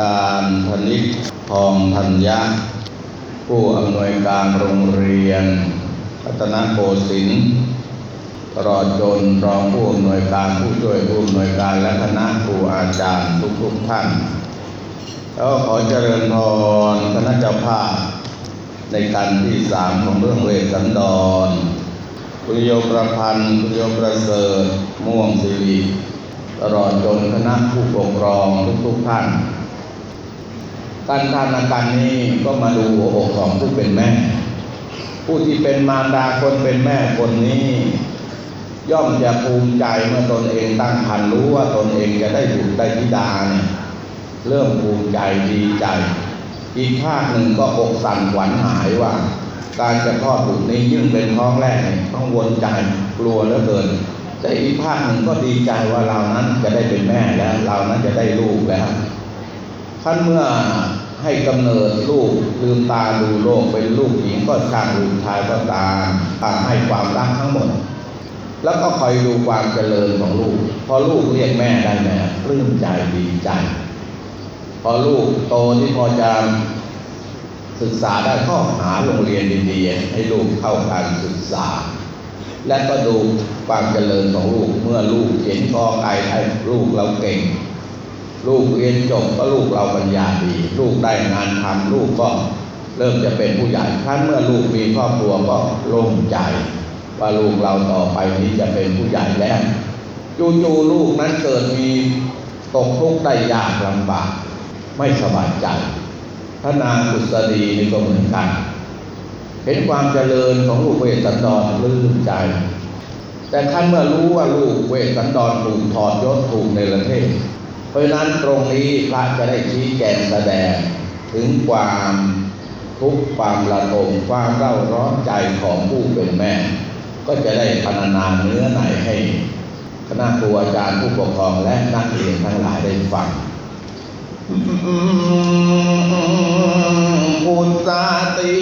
การธนิกทองธัญญะ ผู้อำนวยการโรงเรียนรัตนโกสินทร์ตลอดจนรองผู้อำนวยการผู้ช่วยผู้อำนวยการและคณะครูอาจารย์ทุกๆท่านแล้วขอเจริญพรคณะเจ้าภาพในการที่สามของเรื่องเวสันดรคุณโยประพันธ์คุณโยประเสริฐม่วงสิริตลอดจนคณะผู้ปกครองทุกๆท่าน การทานอาการนี้ก็มาดูหัวอกของผู้เป็นแม่ ผู้ที่เป็นมารดาคนเป็นแม่คนนี้ ย่อมจะภูมิใจเมื่อตนเองตั้งครรภ์รู้ว่าตนเองจะได้บุตรได้ธิดาเนี่ยเริ่มภูมิใจดีใจ อีกภาคหนึ่งก็อกสั่นขวัญหายว่า การจะคลอดบุตรนี้ยิ่งเป็นท้องแรกต้องวนใจกลัวเหลือเกินแต่อีกภาคหนึ่งก็ดีใจว่าเรานั้นจะได้เป็นแม่แล้ว เรานั้นจะได้ลูกแล้วท่านเมื่อ ให้กำเนิดลูกลืมตาดูโลกเป็นลูกหญิงก็ช่างลูกชายก็ตามให้ความรักทั้งหมด แล้วก็คอยดูความเจริญของลูก พอลูกเรียกแม่ได้แม่ปลื้มใจดีใจ พอลูกโตที่พอจะศึกษาได้ก็หาโรงเรียนดีๆให้ลูกเข้าการศึกษา และก็ดูความเจริญของลูกเมื่อลูกเขียนกอไก่ให้ลูกเราเก่ง ลูกเรียนจบก็ลูกเราปัญญาดี ลูกได้งานทำลูกก็เริ่มจะเป็นผู้ใหญ่ครั้นเมื่อลูกมีครอบครัวก็โล่งใจ ว่าลูกเราต่อไปนี้จะเป็นผู้ใหญ่แล้วจู่ๆลูกนั้นเกิดมีตกทุกข์ได้ยากลำบาก ไม่สบายใจพระนางอุษดีนี่ก็เหมือนกัน เห็นความเจริญของลูกเวสสันดรลื้มใจ แต่ขั้นเมื่อรู้ว่าลูกเวสสันดรถูกถอดยศถูกในประเทศ เพราะฉะนั้นตรงนี้พระจะได้ชี้แจงแสดงถึงความทุกข์ความระทมความเร่าร้อนใจของผู้เป็นแม่ ก็จะได้พรรณนาเนื้อในให้ คณะครูอาจารย์ผู้ปกครองและนักเรียนทั้งหลายได้ฟังพุทธาติ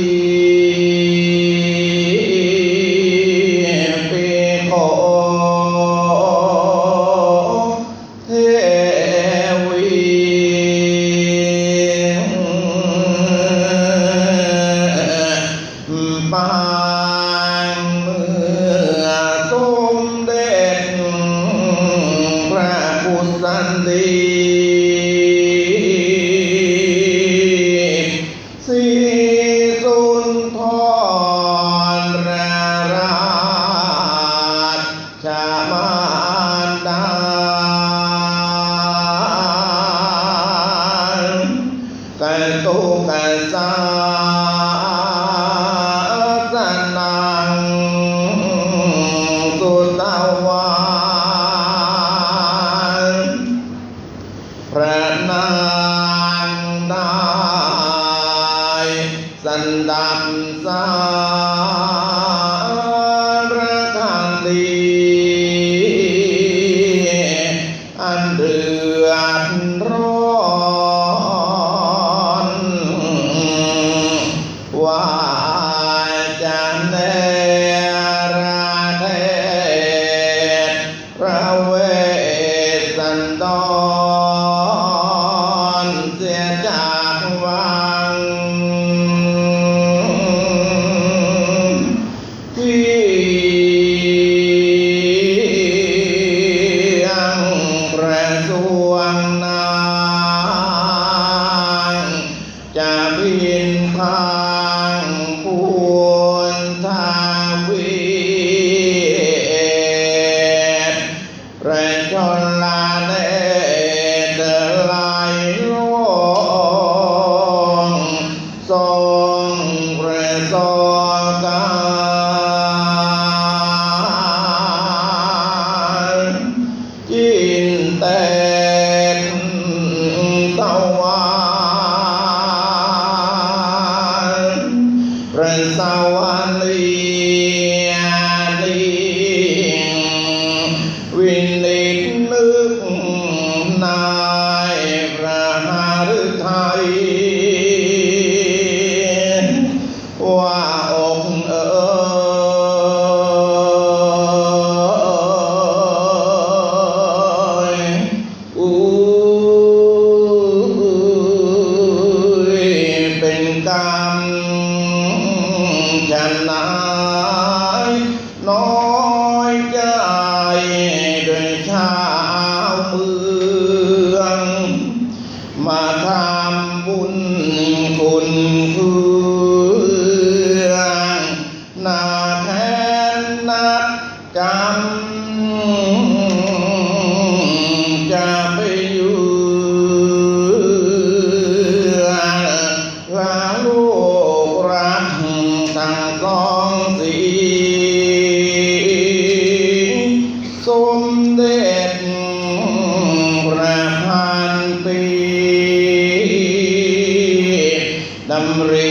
ดำ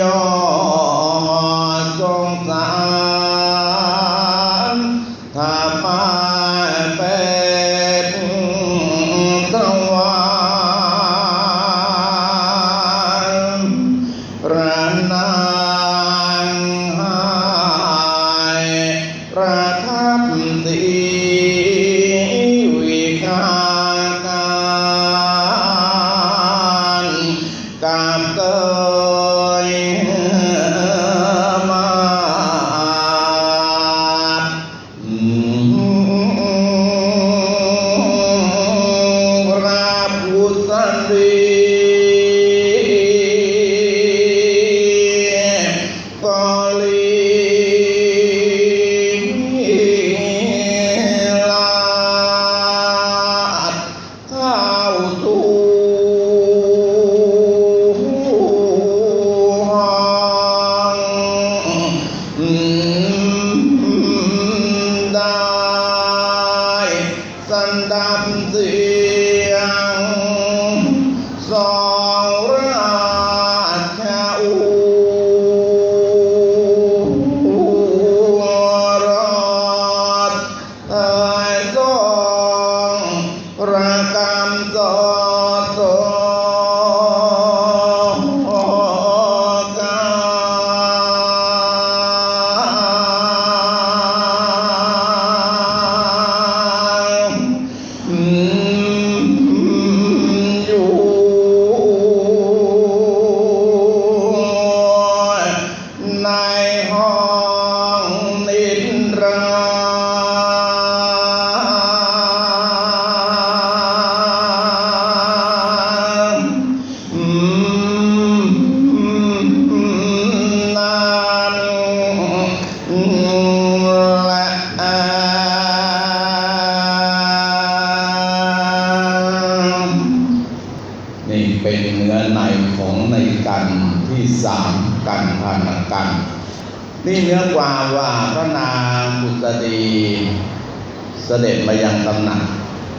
ก ที่สามกันพันกัน นี่เนื้อความว่าพระนางบุตรีเสด็จมายังตำหนัก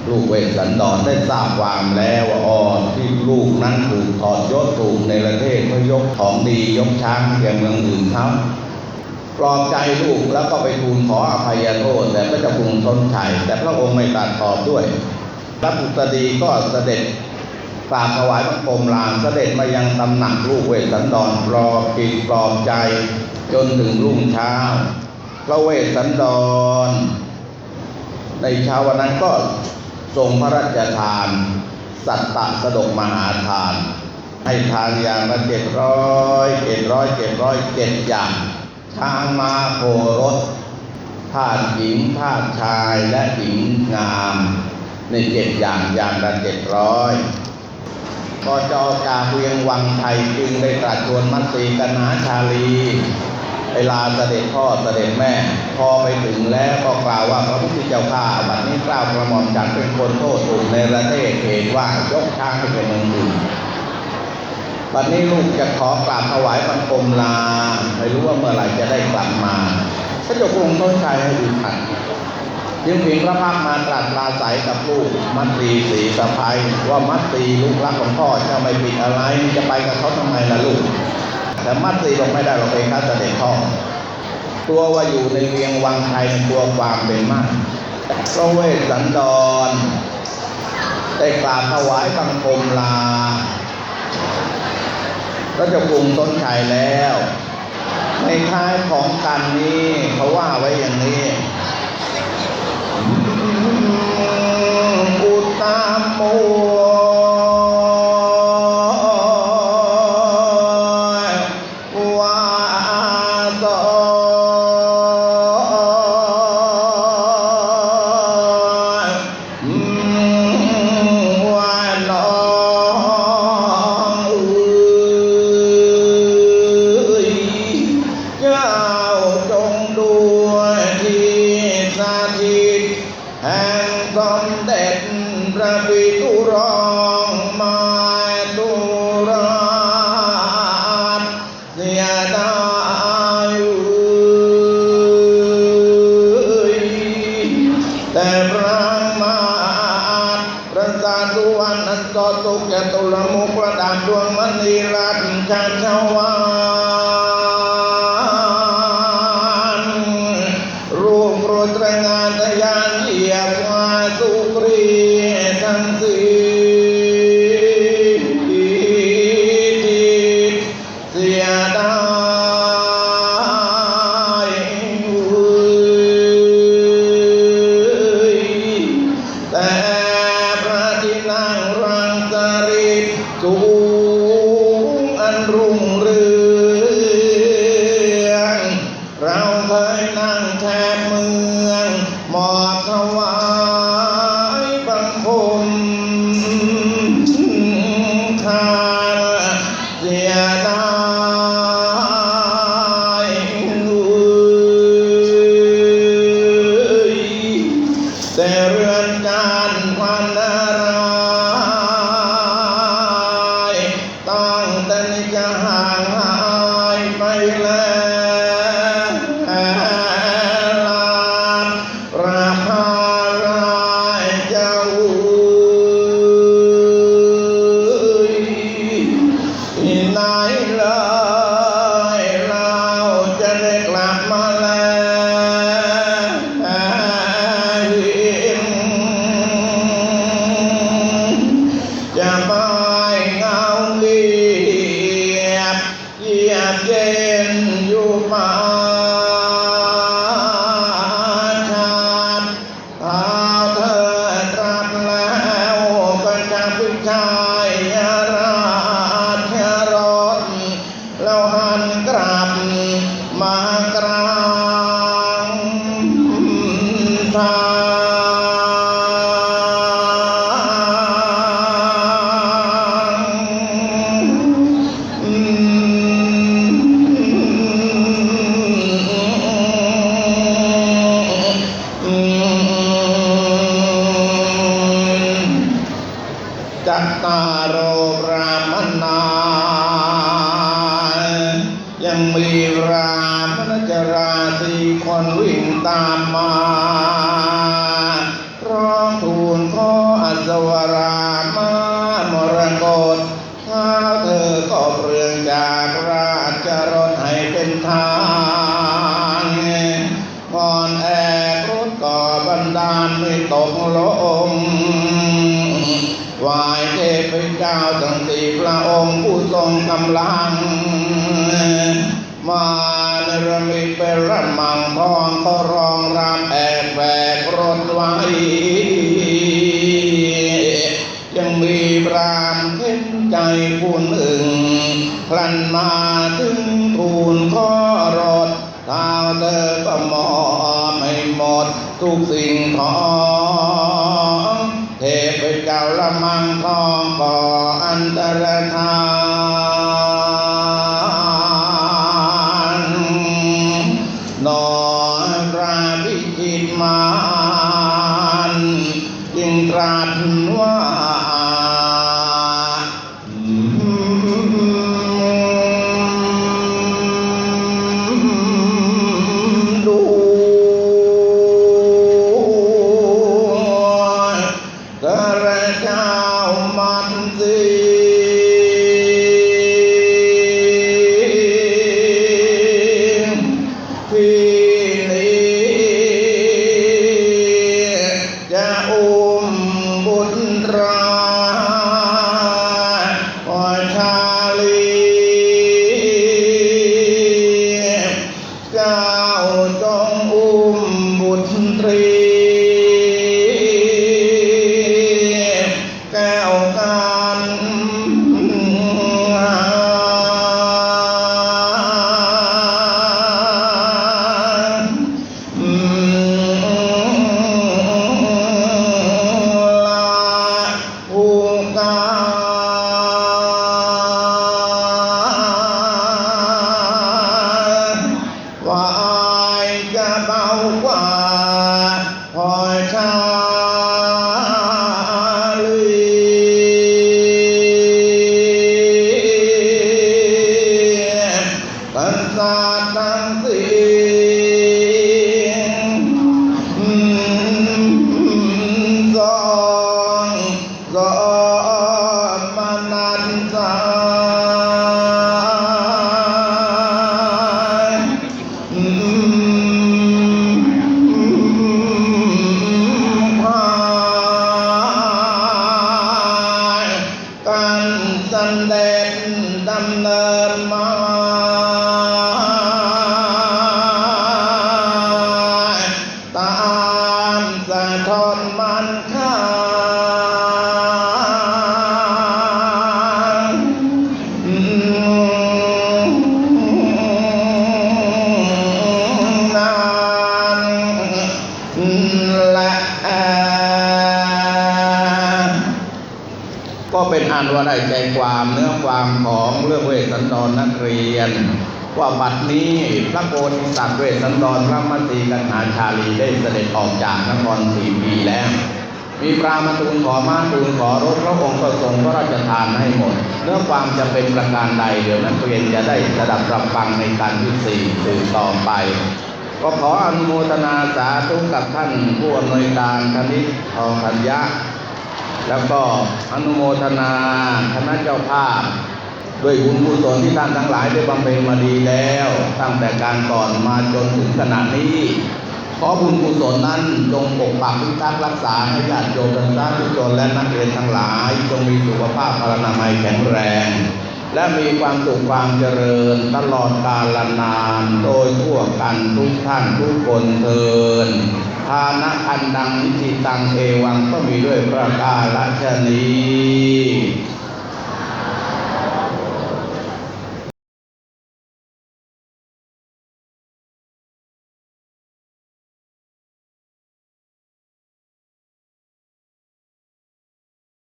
ลูกเวสสันดรได้ทราบความแล้วว่าอ๋อที่ลูกนั้นถูกถอดยศถูกในประเทศเพื่อยกของดียกช้างแก่เมืองอื่นเขาปลอบใจลูกแล้วก็ไปทูลขออภัยโทษแต่พระเจ้ากรุงทนชัยแต่พระองค์ไม่ตรัสตอบด้วยพระบุตรีก็เสด็จ กราบถวายบังคมลาเสด็จมายังตำหนักลูกเวสสันดรปลอบจิตปลอบใจ จนถึงรุ่งเช้า พระเวสสันดร ในเช้าวันนั้นก็ทรงพระราชทาน สัตตะสดกมหาทาน ให้ทานอย่างละเจ็ดร้อยเจ็ดร้อยเจ็ดร้อยเจ็ดอย่างช้างมาโครถทาสหญิงทาสชายและหญิงงาม ในเจ็ดอย่างอย่างละเจ็ดร้อย พอจอจาเวียงวังไทยจึงได้ตรัสชวนมัตสีกนาชาลีไปลาเสด็จพ่อเสด็จแม่ พอไปถึงแล้วก็กล่าวว่าพระพุทธเจ้าข้าบัดนี้กล่าวกระหม่อมจักเป็นคนโทษถูกในประเทศเหตุว่ายกช้างไปเป็นเมืองอื่นบัดนี้ลูกจะขอกราบถวายบังคมลาไม่รู้ว่าเมื่อไหร่จะได้กลับมาพระเจ้ากรุงต้นชัยให้ดูขัด จึงผิงพระพักมาตรัสลาใสกับลูกมัตรีสีสะพายว่ามัตรีลูกรักของพ่อจ้าไม่ผิดอะไรจะไปกับเขาทำไมล่ะลูก แต่มัตรีลงไม่ได้เราเองครับเสด็จพ่อตัวว่าอยู่ในเวียงวังไทยตัวความเป็นมากพระเวสสันดร ได้กราบถวายบังคมลาพระเจ้ากรุงต้นชัยแล้ว ในท้ายของกันนี้เขาว่าไว้อย่างนี้ อุต ท้าเธอก็เปลืองจากราชรถให้เป็นทางก่อนแอกรถก่อบันดาลไม่ตกลงวายเทพเจ้าทั้งสี่พระองค์ผู้ทรงกำลัง มาในรมิเป็นรัมังทองก็รองรามแอกแบกรถไว้ ยังมีปราม ใจผู้หนึ่งพลันมาถึงทูลขอรถเท้าเธอก็มอบให้หมด ทุกสิ่งของเทพเจ้าละมังทองก่ออันตรธาน็ได้ใจความเนื้อความของเรื่องเวสันดรนักเรียน ว่าบัดนี้พระโกธิสัตว์เวสันดรพระมัตรีกันหาชาลีได้เสด็จออกจากนครสี่ปีแล้ว มีปรามาทูลขอมาทูลขอรถพระองค์ก็ทรงพระราชทานให้หมด เนื้อความจะเป็นประการใดเดี๋ยวนักเรียนจะได้สดับรับฟังในการที่สี่สืบต่อไปก็ขออนุโมทนาสาธุกับท่านผู้อำนวยการคณิตทองธัญญะ แล้วก็อนุโมทนาคณะเจ้าภาพ ด้วยบุญกุศลที่ท่านทั้งหลายได้บำเพ็ญมาดีแล้ว ตั้งแต่การก่อนมาจนถึงขณะนี้ ขอบุญกุศลนั้นจงปกปักพิทักษ์รักษาให้ญาติโยมทั้งสาธุชนและนักเรียนทั้งหลาย จงมีสุขภาพพลานามัยแข็งแรง และมีความสุขความเจริญตลอดกาลนาน โดยทั่วกันทุกท่านทุกคนเทินานะอันดังนิจิตังเอวังก็มีด้วยประกาศชนี้